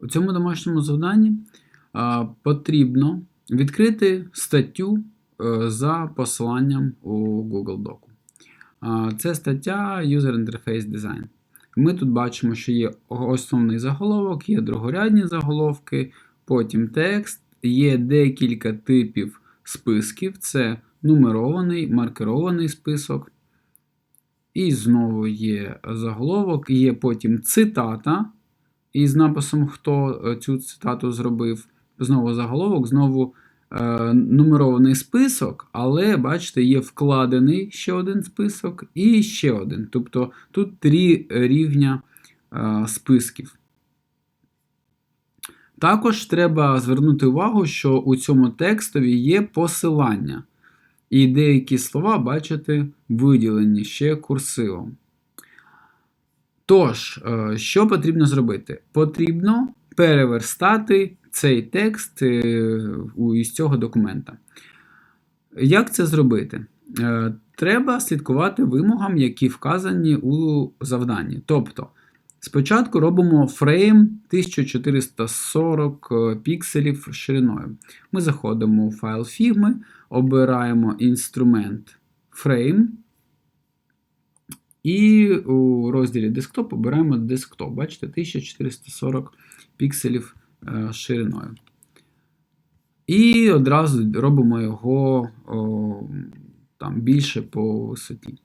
У цьому домашньому завданні потрібно відкрити статтю е, за посиланням у Google Доку. Це стаття User Interface Design. Ми тут бачимо, що є основний заголовок, є другорядні заголовки, потім текст, є декілька типів списків: це нумерований, маркерований список. І знову є заголовок, є потім цитата із написом, хто е, цю цитату зробив. Знову заголовок, знову е, нумерований список, але, бачите, є вкладений ще один список і ще один. Тобто тут три рівня е, списків. Також треба звернути увагу, що у цьому текстові є посилання. І деякі слова, бачите, виділені ще курсивом. Тож, е, що потрібно зробити? Потрібно переверстати цей текст е, із цього документа. Як це зробити? Е, Треба слідкувати вимогам, які вказані у завданні. Тобто, спочатку робимо фрейм 1440 е, пікселів шириною. Ми заходимо у файл Figma, обираємо інструмент Frame. І у розділі Desktop обираємо Desktop. Бачите, 1440 пікселів е, шириною. І одразу робимо його о, там, більше по висоті.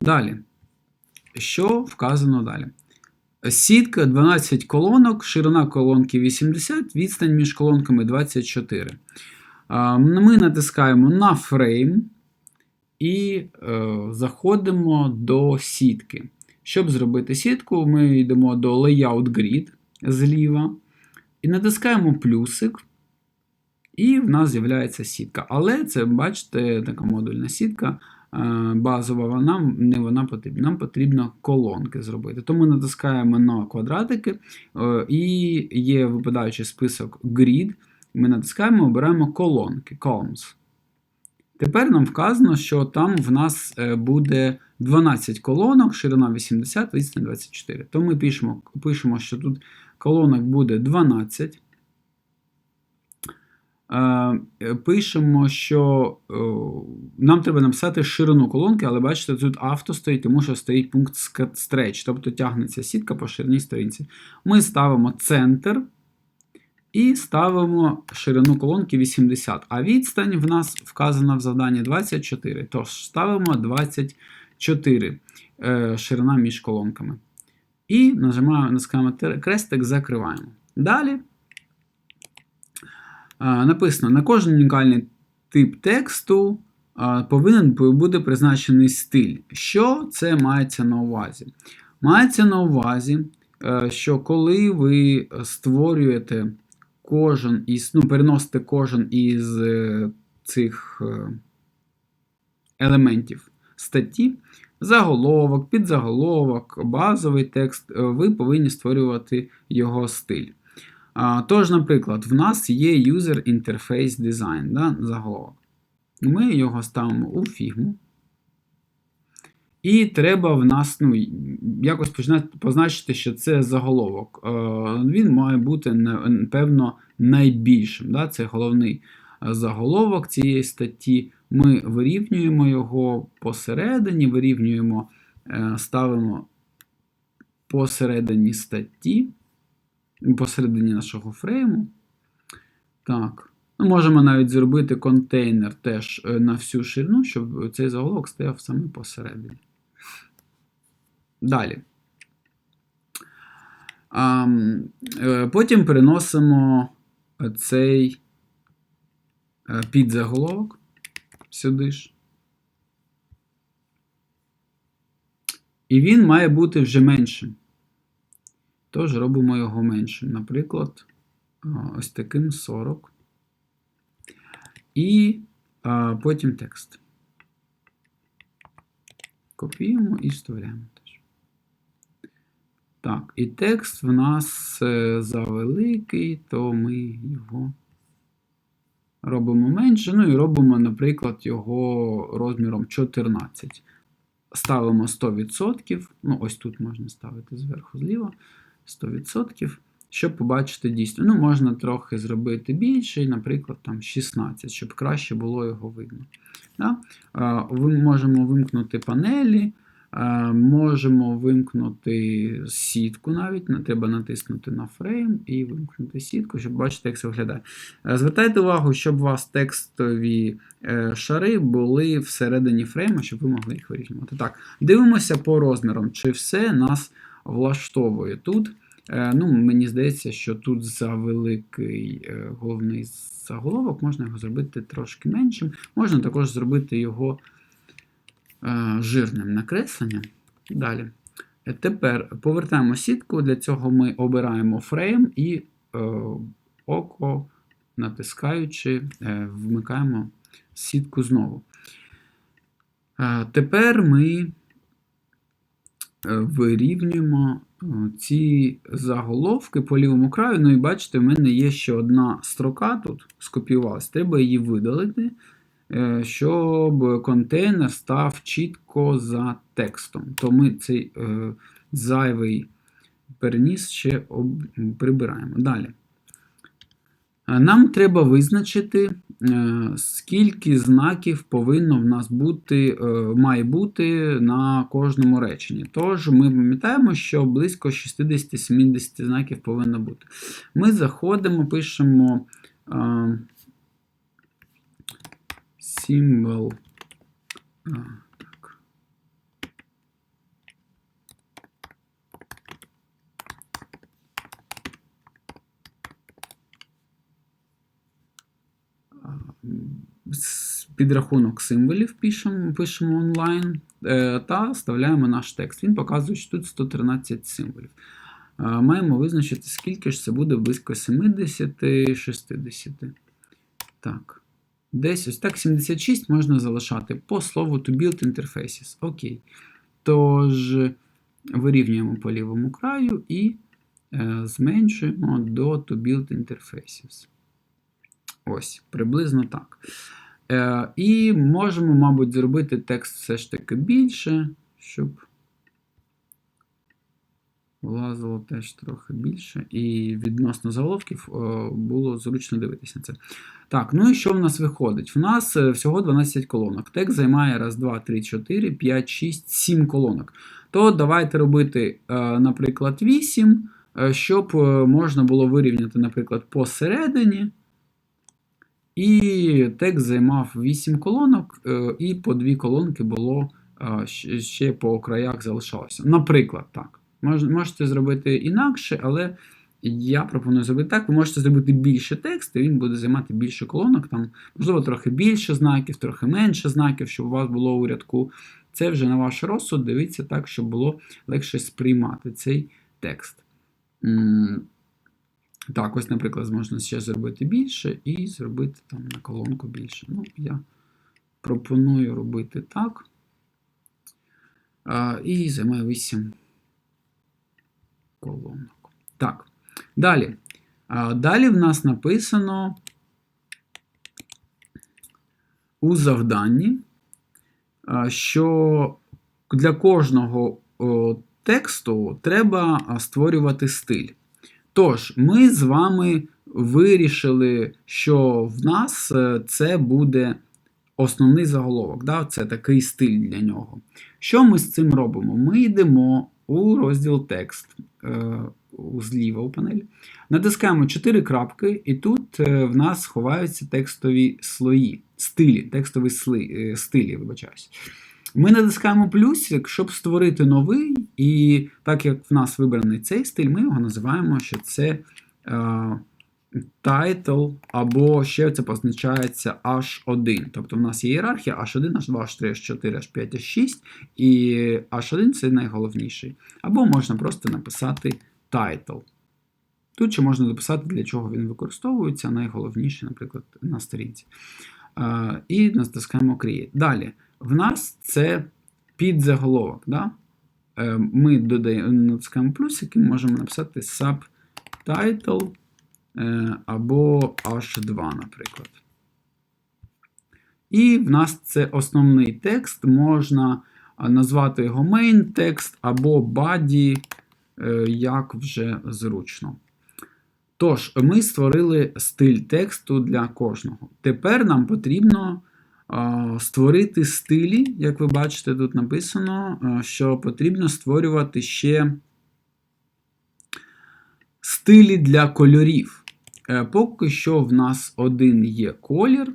Далі. Що вказано далі? Сітка 12 колонок, ширина колонки 80, відстань між колонками 24. Ми натискаємо на фрейм і е, заходимо до сітки. Щоб зробити сітку, ми йдемо до Layout Grid зліва і натискаємо плюсик, і в нас з'являється сітка. Але це, бачите, така модульна сітка. е, Базова, нам не вона потрібна. Нам потрібно колонки зробити. Тому натискаємо на квадратики, е, і є випадаючий список Grid. Ми натискаємо, обираємо колонки, columns. Тепер нам вказано, що там в нас е, буде 12 колонок, ширина 80, відстань 24. То ми пишемо, пишемо, що тут колонок буде 12. Е, Пишемо, що е, нам треба написати ширину колонки, але бачите, тут авто стоїть, тому що стоїть пункт stretch, тобто тягнеться сітка по ширині сторінці. Ми ставимо центр. І ставимо ширину колонки 80, а відстань в нас вказана в завданні 24. Тож ставимо 24 е, ширина між колонками. І нажимаємо, те- крестик, закриваємо. Далі е, написано: на кожен унікальний тип тексту е, повинен бути призначений стиль. Що це мається на увазі? Мається на увазі, що коли ви створюєте кожен із, ну, переносите кожен із е, цих е, елементів статті, заголовок, підзаголовок, базовий текст, е, ви повинні створювати його стиль. Тож, наприклад, в нас є User Interface Design, да, заголовок. Ми його ставимо у фігму. І треба в нас ну, якось починати позначити, що це заголовок. Е, Він має бути, на- певно, найбільшим. Да? Це головний е, заголовок цієї статті. Ми вирівнюємо його посередині, вирівнюємо, е, ставимо посередині статті, посередині нашого фрейму. Так. Ну, можемо навіть зробити контейнер теж на всю ширину, щоб цей заголовок стояв саме посередині. Далі. Е, потім переносимо цей е, підзаголовок сюди ж. І він має бути вже меншим. Тож робимо його меншим. Наприклад, ось таким 40. І потім текст. Копіюємо і вставляємо. Так, і текст в нас е, завеликий, то ми його робимо менше. Ну і робимо, наприклад, його розміром 14. Ставимо 100%. Ну, ось тут можна ставити зверху зліва. 100%. щоб побачити дійсно. Ну, можна трохи зробити більше, наприклад, там 16, щоб краще було його видно. Да? Ви можемо вимкнути панелі, можемо вимкнути сітку навіть. Треба натиснути на фрейм і вимкнути сітку, щоб бачити, як це виглядає. Звертайте увагу, щоб у вас текстові е, шари були всередині фрейму, щоб ви могли їх вирівнювати. Так, дивимося по розмірам, чи все нас влаштовує тут. Е, ну, Мені здається, що тут за великий е, головний заголовок можна його зробити трошки меншим. Можна також зробити його е, жирним накресленням. Далі. Тепер повертаємо сітку, для цього ми обираємо фрейм і око, натискаючи, вмикаємо сітку знову. Тепер ми вирівнюємо ці заголовки по лівому краю. Ну і бачите, в мене є ще одна строка тут скопіювалась. Треба її видалити, е, щоб контейнер став чітко за текстом. То ми цей е, зайвий переніс ще прибираємо. Далі. Е, нам треба визначити, е, скільки знаків повинно в нас бути, е, має бути на кожному реченні. Тож ми пам'ятаємо, що близько 60-70 знаків повинно бути. Ми заходимо, пишемо symbol. підрахунок символів пишемо пишемо онлайн е, та вставляємо наш текст. Він показує, що тут 113 символів. Маємо визначити, скільки ж це буде близько 70-60. Так. Десь ось так 76 можна залишати по слову to build interfaces. Окей. Тож, вирівнюємо по лівому краю і е, зменшуємо до to build interfaces. Ось, приблизно так. Е, І можемо, мабуть, зробити текст все ж таки більше, щоб влазило теж трохи більше. І відносно заголовків е, було зручно дивитися на це. Так, ну і що в нас виходить? В нас е, всього 12 колонок. Текст займає 1, 2, 3, 4, 5, 6, 7 колонок. То давайте робити, е, наприклад, 8, щоб можна було вирівняти, наприклад, посередині. І текст займав 8 колонок, і по 2 колонки було ще по краях залишалося. Наприклад, так. Можете зробити інакше, але я пропоную зробити так. Ви можете зробити більше текст, і він буде займати більше колонок, там, можливо, трохи більше знаків, трохи менше знаків, щоб у вас було у рядку. Це вже на ваш розсуд. Дивіться так, щоб було легше сприймати цей текст. Так, ось, наприклад, можна ще зробити більше і зробити там на колонку більше. Ну, я пропоную робити так. І займаю 8 колонок. Так. Далі. Далі в нас написано у завданні, що для кожного тексту треба створювати стиль. Тож, ми з вами вирішили, що в нас е, це буде основний заголовок. Да? Це такий стиль для нього. Що ми з цим робимо? Ми йдемо у розділ текст е, зліва у панелі. Натискаємо 4 крапки, і тут е, в нас ховаються текстові слої, стилі, текстові сли, стилі, вибачаюсь. Ми натискаємо плюсик, щоб створити новий, і так як в нас вибраний цей стиль, ми його називаємо, що це е, title, або ще це позначається H1. Тобто в нас є ієрархія H1, H2, H3, H4, H5, H6, і H1 це найголовніший. Або можна просто написати title. Тут ще можна дописати, для чого він використовується, найголовніше, наприклад, на сторінці. Е, і натискаємо Create. Далі в нас це підзаголовок. Да? Е, ми додаємо натискаємо плюсики, можемо написати subtitle або H2, наприклад. І в нас це основний текст, можна назвати його main текст або body, е, як вже зручно. Тож, ми створили стиль тексту для кожного. Тепер нам потрібно створити стилі, як ви бачите, тут написано, що потрібно створювати ще стилі для кольорів. Е, Поки що в нас один є колір.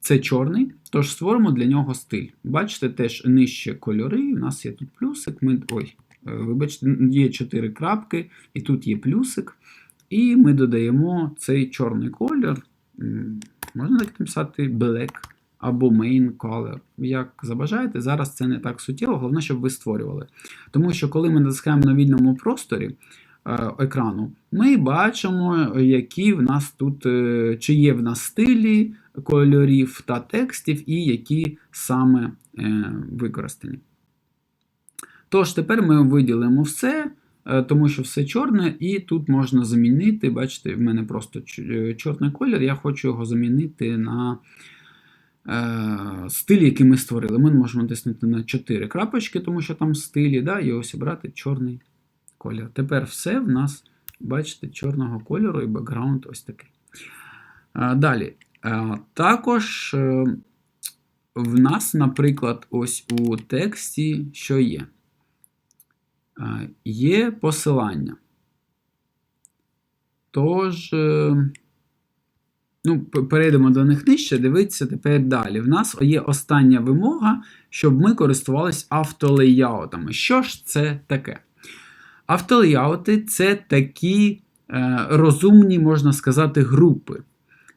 Це чорний, тож створимо для нього стиль. Бачите, теж нижче кольори. У нас є тут плюсик. Ми, ой, е, вибачте, є 4 крапки, і тут є плюсик. І ми додаємо цей чорний колір. Можна так написати black або main color. Як забажаєте, зараз це не так суттєво, головне, щоб ви створювали. Тому що, коли ми натискаємо на вільному просторі екрану, ми бачимо, які в нас тут, е, чи є в нас стилі кольорів та текстів, і які саме е, використані. Тож, тепер ми виділимо все, е, тому що все чорне, і тут можна замінити. Бачите, в мене просто е, чорний колір, я хочу його замінити на е, стиль, який ми створили. Ми можемо натиснути на 4 крапочки, тому що там стилі, да, і ось обрати чорний колір. Тепер все в нас, бачите, чорного кольору і бекграунд ось такий. Далі. Також е, в нас, наприклад, ось у тексті, що є? Є посилання. Тож, е, ну, перейдемо до них нижче, дивіться тепер далі. В нас є остання вимога, щоб ми користувалися автолеяутами. Що ж це таке? Автолеяути це такі е, розумні, можна сказати, групи.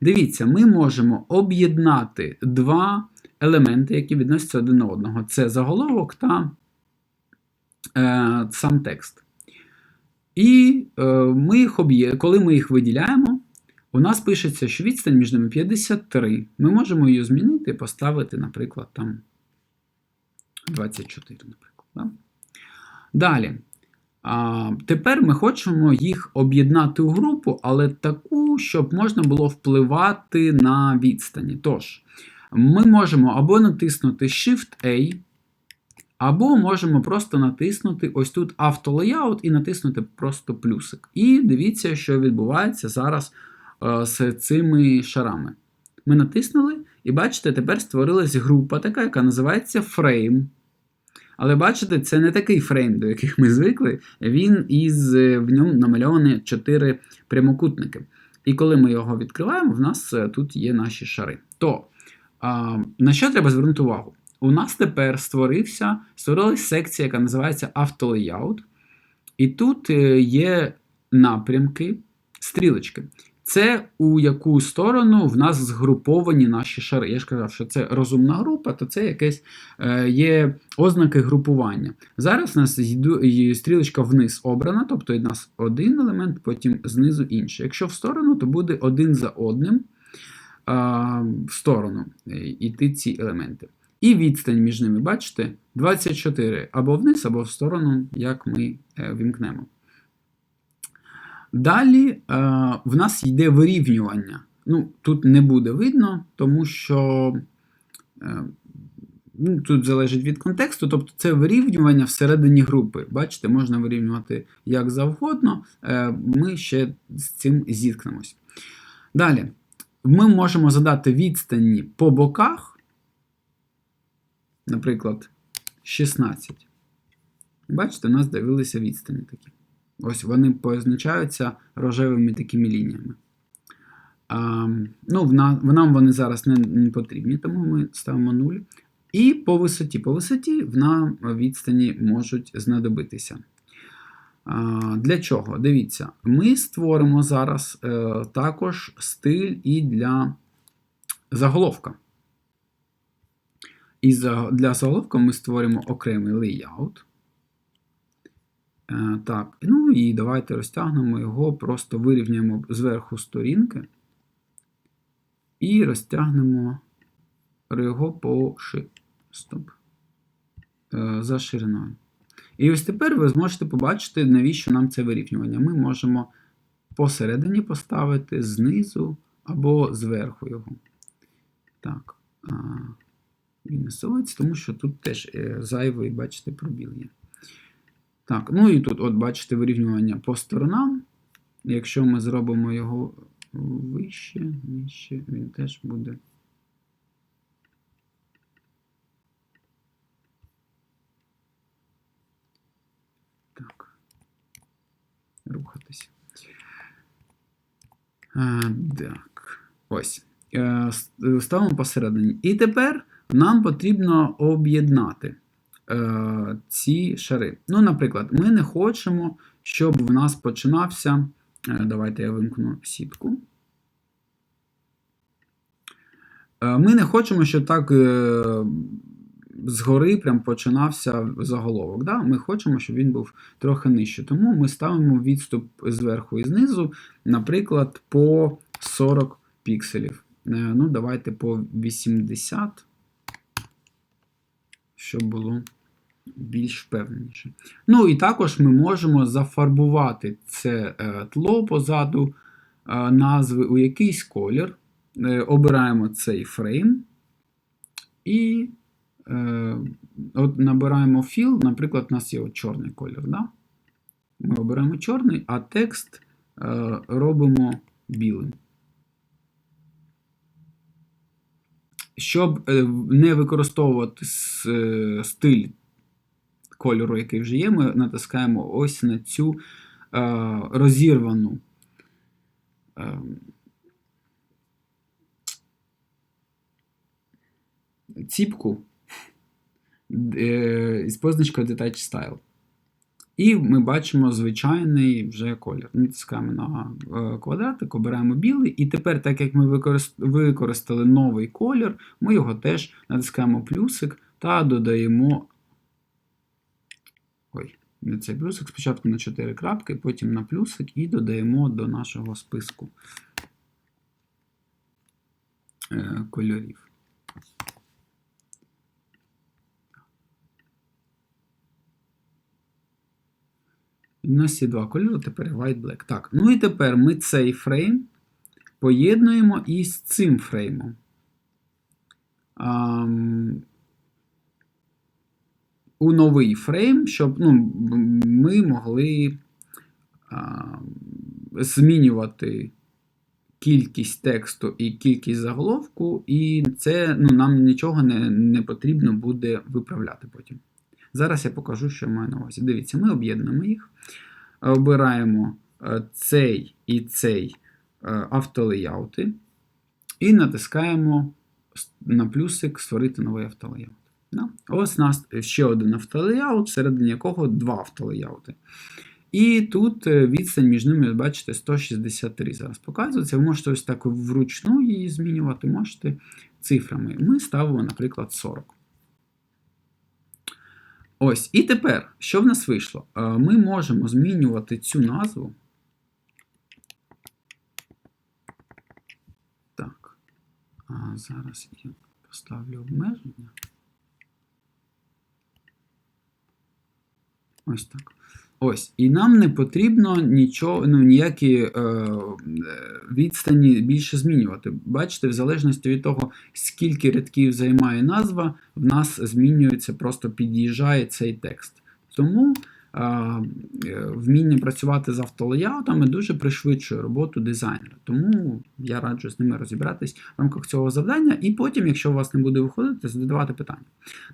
Дивіться, ми можемо об'єднати два елементи, які відносяться один до одного. Це заголовок та е, сам текст. І е, ми їх коли ми їх виділяємо, у нас пишеться, що відстань між ними 53. Ми можемо її змінити і поставити, наприклад, там 24, наприклад. Да? Далі. А, тепер ми хочемо їх об'єднати у групу, але таку, щоб можна було впливати на відстані. Тож, ми можемо або натиснути Shift-A, або можемо просто натиснути ось тут автолеяут і натиснути просто плюсик. І дивіться, що відбувається зараз е, з цими шарами. Ми натиснули, і бачите, тепер створилась група така, яка називається Frame. Але бачите, це не такий фрейм, до яких ми звикли. Він із е, в ньому намальовані 4 прямокутники. І коли ми його відкриваємо, в нас е, тут є наші шари. То а, на що треба звернути увагу? У нас тепер створився, створилась секція, яка називається автолеяут. І тут е, є напрямки, стрілочки. Це у яку сторону в нас згруповані наші шари. Я ж казав, що це розумна група, то це якесь е, є ознаки групування. Зараз у нас стрілочка вниз обрана, тобто у нас один елемент, потім знизу інший. Якщо в сторону, то буде один за одним в сторону е, йти ці елементи. І відстань між ними, бачите, 24 або вниз, або в сторону, як ми е, вімкнемо. Далі е, в нас йде вирівнювання. Ну, Тут не буде видно, тому що е, ну, тут залежить від контексту, тобто це вирівнювання всередині групи. Бачите, можна вирівнювати як завгодно, е, ми ще з цим зіткнемось. Далі, ми можемо задати відстані по боках, наприклад, 16. Бачите, у нас з'явилися відстані такі. Ось вони позначаються рожевими такими лініями. А, ну, в на, нам вони зараз не, не потрібні, тому ми ставимо 0. І по висоті. По висоті в нам відстані можуть знадобитися. А, для чого? Дивіться, ми створимо зараз е, також стиль і для заголовка. І за, для заголовка ми створимо окремий layout. Е, Так, ну і давайте розтягнемо його, просто вирівняємо зверху сторінки і розтягнемо його по ши... Стоп. Е, за шириною. І ось тепер ви зможете побачити, навіщо нам це вирівнювання. Ми можемо посередині поставити знизу або зверху його. Так. Він не совається, тому що тут теж е, зайвий, бачите, пробіл є. Так, ну і тут, от бачите, вирівнювання по сторонам. Якщо ми зробимо його вище, нижче, він теж буде. Так. Рухатися. А, так. Ось. Е, Ставимо посередині. І тепер нам потрібно об'єднати е, ці шари. Ну, наприклад, ми не хочемо, щоб в нас починався. е, Давайте я вимкну сітку. Е, Ми не хочемо, щоб так е, згори прям починався заголовок. Да? Ми хочемо, щоб він був трохи нижче. Тому ми ставимо відступ зверху і знизу, наприклад, по 40 пікселів. Ну, давайте по 80, щоб було більш впевненіше. Ну і також ми можемо зафарбувати це е, тло позаду е, назви у якийсь колір. Е, Обираємо цей фрейм і от набираємо філ, наприклад, у нас є от чорний колір. Да? Ми обираємо чорний, а текст робимо білим. Щоб не використовувати стиль кольору, який вже є, ми натискаємо ось на цю е, розірвану е, ціпку е, із позначкою Detach Style. І ми бачимо звичайний вже колір. Натискаємо на е, квадратик, обираємо білий, і тепер, так як ми використ- використали новий колір, ми його теж натискаємо плюсик та додаємо. Ой, не цей плюсик. Спочатку на 4 крапки, потім на плюсик і додаємо до нашого списку е, кольорів. У нас є два кольори, тепер white black. Так, ну і тепер ми цей фрейм поєднуємо із цим фреймом. У новий фрейм, щоб ну, ми могли а, змінювати кількість тексту і кількість заголовку, і це ну, нам нічого не, не потрібно буде виправляти потім. Зараз я покажу, що я маю на увазі. Дивіться, ми об'єднуємо їх, обираємо е, цей і цей е, автолеяути і натискаємо на плюсик Створити новий автолеяут. Ось у нас ще один автолеяут, всередині якого два автолеяути. І тут е, відстань між ними, бачите, 163 зараз показується. Ви можете ось так вручну її змінювати, можете цифрами. Ми ставимо, наприклад, 40. Ось, і тепер, що в нас вийшло? Е, Ми можемо змінювати цю назву. Так. А зараз я поставлю обмеження. Ось так. Ось. І нам не потрібно нічого, ну, ніякі е, е, відстані більше змінювати. Бачите, в залежності від того, скільки рядків займає назва, в нас змінюється, просто під'їжджає цей текст. Тому вміння працювати з автолеяутами дуже пришвидшує роботу дизайнера. Тому я раджу з ними розібратись в рамках цього завдання, і потім, якщо у вас не буде виходити, задавати питання.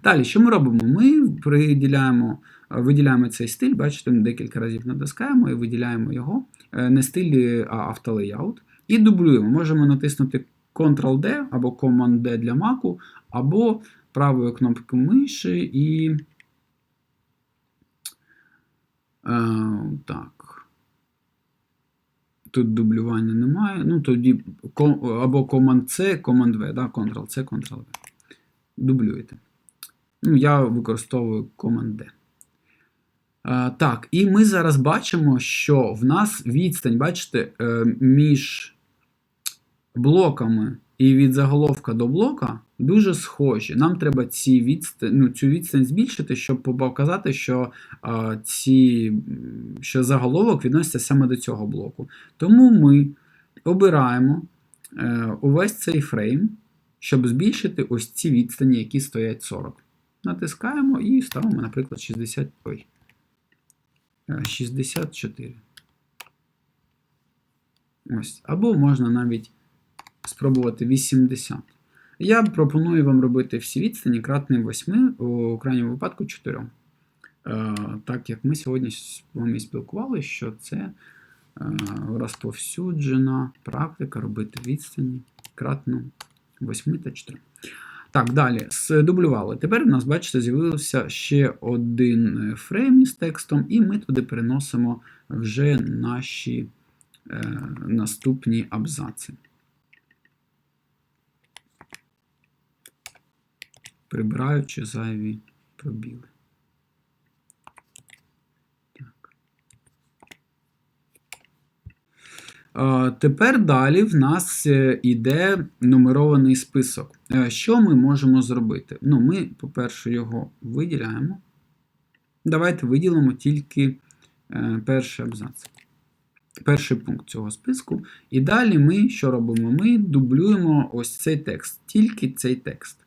Далі, що ми робимо? Ми приділяємо, е, виділяємо цей стиль, бачите, ми декілька разів натискаємо і виділяємо його. Е, Не стиль, а автолеяут. І дублюємо. Можемо натиснути Ctrl-D або Command-D для Mac, або правою кнопкою миші і. Е, так. Тут дублювання немає. Ну, тоді або Command-C, Command-V, да? Ctrl-C, Ctrl-V. Дублюєте. Ну, я використовую Command-D. А, так, і ми зараз бачимо, що в нас відстань, бачите, е, між блоками і від заголовка до блока дуже схожі. Нам треба ці відстань, ну, цю відстань збільшити, щоб показати, що, а, ці, що заголовок відноситься саме до цього блоку. Тому ми обираємо е, увесь цей фрейм, щоб збільшити ось ці відстані, які стоять 40. Натискаємо і ставимо, наприклад, 60, ой, е, 64. Ось. Або можна навіть спробувати 80. Я пропоную вам робити всі відстані кратне 8, у крайньому випадку 4. Е, Так як ми сьогодні з вами спілкувалися, що це е, розповсюджена практика робити відстані кратну 8 та 4. Так, далі здублювали. Тепер у нас, бачите, з'явився ще один фрейм із текстом, і ми туди переносимо вже наші е, наступні абзаци. Прибираючи зайві пробіли. Тепер далі в нас йде е, нумерований список. Е, що ми можемо зробити? Ну, Ми, по-перше, його виділяємо. Давайте виділимо тільки е, перший абзац. Перший пункт цього списку. І далі ми що робимо? Ми дублюємо ось цей текст, тільки цей текст.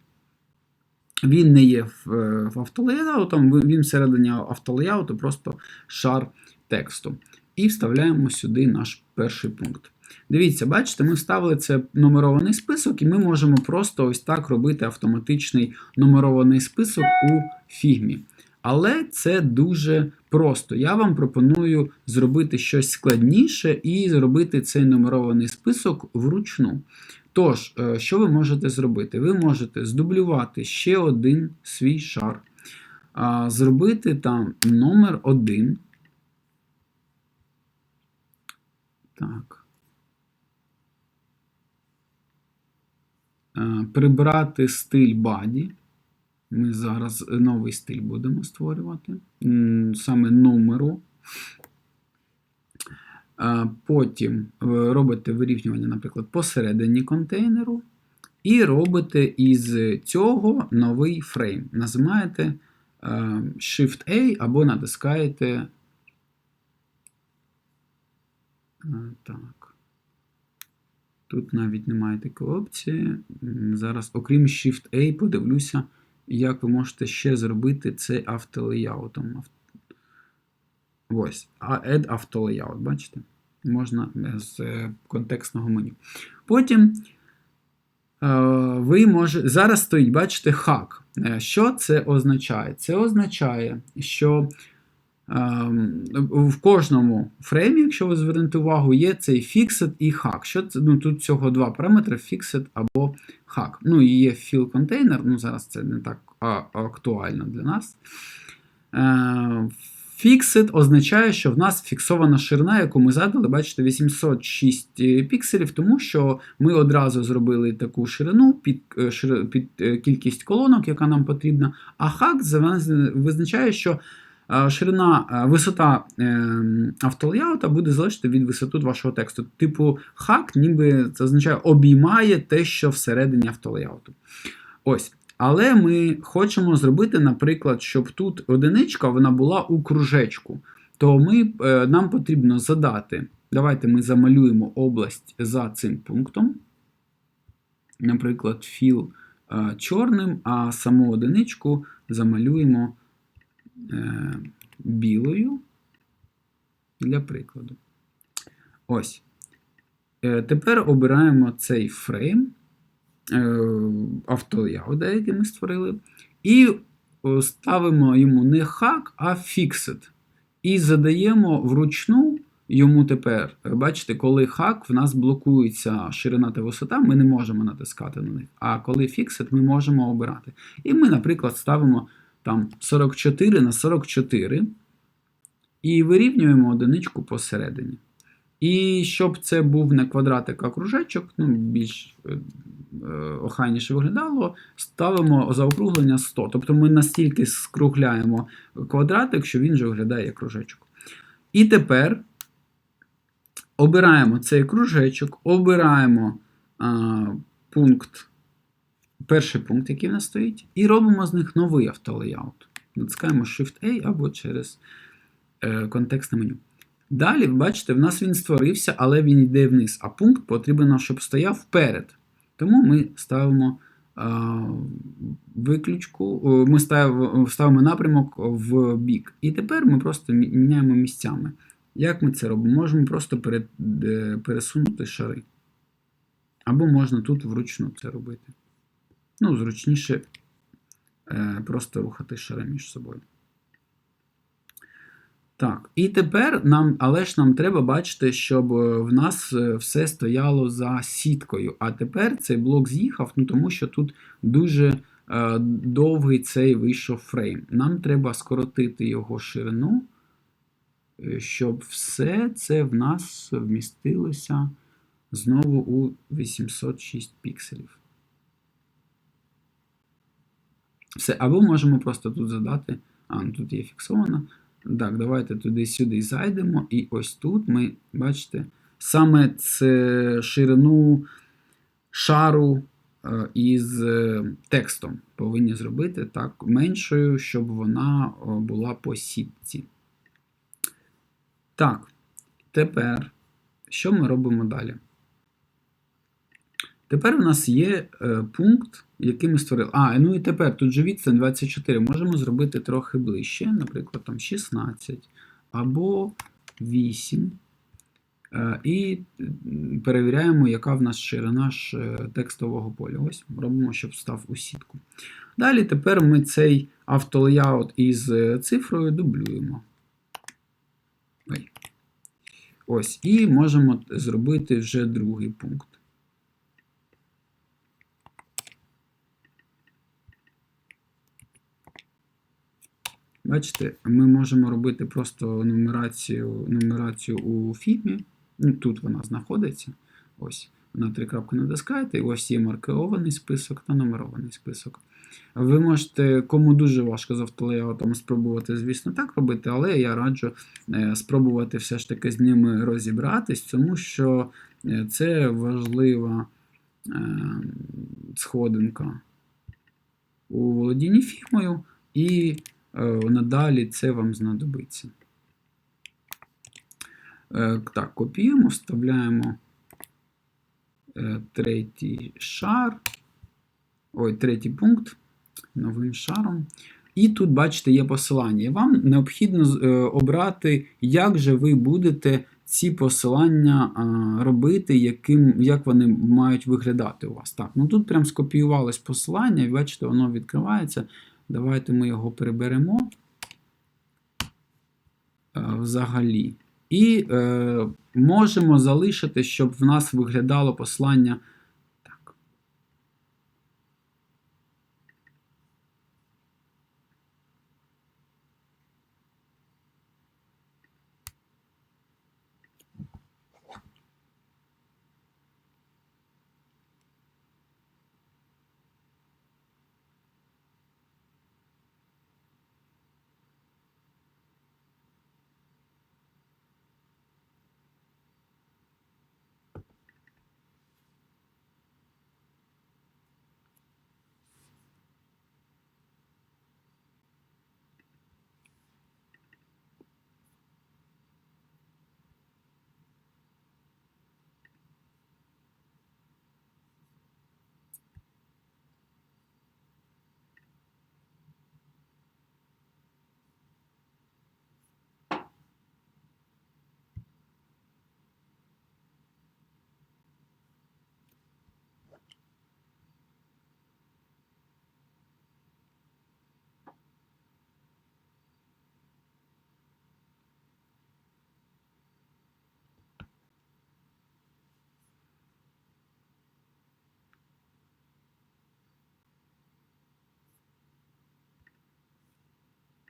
Він не є в автолеяутом, він всередині автолеяуту просто шар тексту і вставляємо сюди наш перший пункт. Дивіться, бачите, ми вставили це нумерований список, і ми можемо просто ось так робити автоматичний нумерований список у фігмі. Але це дуже просто. Я вам пропоную зробити щось складніше і зробити цей нумерований список вручну. Тож, е, що ви можете зробити? Ви можете здублювати ще один свій шар, зробити там номер 1 Так. Е, прибрати стиль баді. Ми зараз новий стиль будемо створювати. Саме номеру. Е, потім робите вирівнювання, наприклад, посередині контейнеру. І робите із цього новий фрейм. Нажимаєте е, Shift-A або натискаєте так. Тут навіть немає такої опції. Зараз, окрім Shift-A, подивлюся, як ви можете ще зробити це автолеяутом. Ось, Add автолеяут, бачите? Можна з е, контекстного меню. Потім е, ви можете. Зараз стоїть, бачите, хак. Е, що це означає? Це означає, що Ем, в кожному фреймі, якщо ви звернете увагу, є цей fixed і hack. Що це? Ну, Тут всього два параметри fixed або hack. Ну і є fill контейнер, ну зараз це не так актуально для нас. Е, fixed означає, що в нас фіксована ширина, яку ми задали, бачите, 806 пікселів, тому що ми одразу зробили таку ширину під е, під е, кількість колонок, яка нам потрібна. А hack визначає, що ширина, висота ем, автолеяута буде залежати від висоти вашого тексту. Типу, хак, ніби це означає обіймає те, що всередині автолеяуту. Ось. Але ми хочемо зробити, наприклад, щоб тут одиничка вона була у кружечку. То ми, е, нам потрібно задати. Давайте ми замалюємо область за цим пунктом. Наприклад, філ е, чорним, а саму одиничку замалюємо Е, білою для прикладу. Ось. Тепер обираємо цей фрейм е, автолеяуда, який ми створили, і ставимо йому не хак, а fixed. І задаємо вручну йому тепер, бачите, коли хак, в нас блокується ширина та висота, ми не можемо натискати на них. А коли fixed, ми можемо обирати. І ми, наприклад, ставимо там 44 на 44 і вирівнюємо одиничку посередині. І щоб це був не квадратик, а кружечок, ну, більш е, е охайніше виглядало, ставимо заокруглення 100. Тобто ми настільки скругляємо квадратик, що він вже виглядає як кружечок. І тепер обираємо цей кружечок, обираємо а, пункт перший пункт, який в нас стоїть, і робимо з них новий автолеяут. Натискаємо Shift-A або через е, контекстне меню. Далі, бачите, в нас він створився, але він йде вниз, а пункт потрібен, щоб стояв вперед. Тому ми ставимо е, виключку, ми ставимо, ставимо напрямок в бік. І тепер ми просто міняємо місцями. Як ми це робимо? Можемо просто пере, е, пересунути шари. Або можна тут вручну це робити. Ну, зручніше е, просто рухати шари між собою. Так, і тепер нам, але ж нам треба бачити, щоб е, в нас е, все стояло за сіткою. А тепер цей блок з'їхав, ну тому що тут дуже е, довгий цей вийшов фрейм. Нам треба скоротити його ширину, е, щоб все це в нас вмістилося знову у 806 пікселів. Все, або можемо просто тут задати. А, ну тут є фіксовано. Так, давайте туди-сюди зайдемо. І ось тут ми, бачите, саме це ширину шару е, із е, текстом повинні зробити так меншою, щоб вона була по сітці. Так, тепер, що ми робимо далі? Тепер у нас є е, пункт, який ми створили. А, ну і тепер тут же відстань 24. Можемо зробити трохи ближче, наприклад, там 16 або 8. Е, і перевіряємо, яка в нас ширина е, текстового поля. Ось робимо, щоб став у сітку. Далі тепер ми цей автолеяут із е, цифрою дублюємо. Ось, і можемо зробити вже другий пункт. Бачите, ми можемо робити просто нумерацію, нумерацію у фігмі. Ну, Тут вона знаходиться. Ось, на три крапки натискаєте, і ось є маркований список та нумерований список. Ви можете, кому дуже важко з автолеяутом спробувати, звісно, так робити, але я раджу е, спробувати все ж таки з ними розібратись, тому що е, це важлива е, сходинка у володінні фігмою. І надалі це вам знадобиться. Е, Так, копіюємо, вставляємо е, третій шар, ой, третій пункт новим шаром. І тут, бачите, є посилання. Вам необхідно обрати, як же ви будете ці посилання робити, яким, як вони мають виглядати у вас. Так, ну Тут прям скопіювалось посилання, і бачите, воно відкривається. Давайте ми його приберемо е, взагалі. І е, можемо залишити, щоб в нас виглядало послання